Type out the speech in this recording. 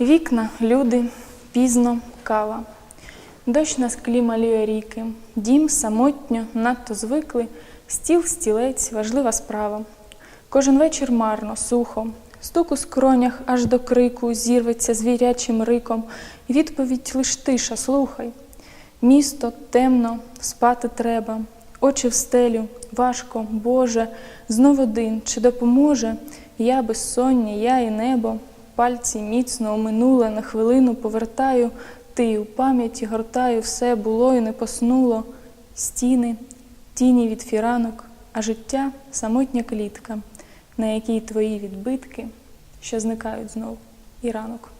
Вікна, люди, пізно, кава. Дощ на склі малює ріки. Дім самотньо, надто звикли. Стіл, стілець, важлива справа. Кожен вечір марно, сухо. Стук у скронях аж до крику зірветься звірячим риком. Відповідь лиш тиша, слухай. Місто темно, спати треба. Очі в стелю, важко, Боже, знов один, чи допоможе? Я безсоння, я і небо, пальці міцно у минуле на хвилину повертаю, ти у пам'яті гортаю, все було і не поснуло, стіни, тіні від фіранок, а життя самотня клітка, на якій твої відбитки, що зникають знов і ранок.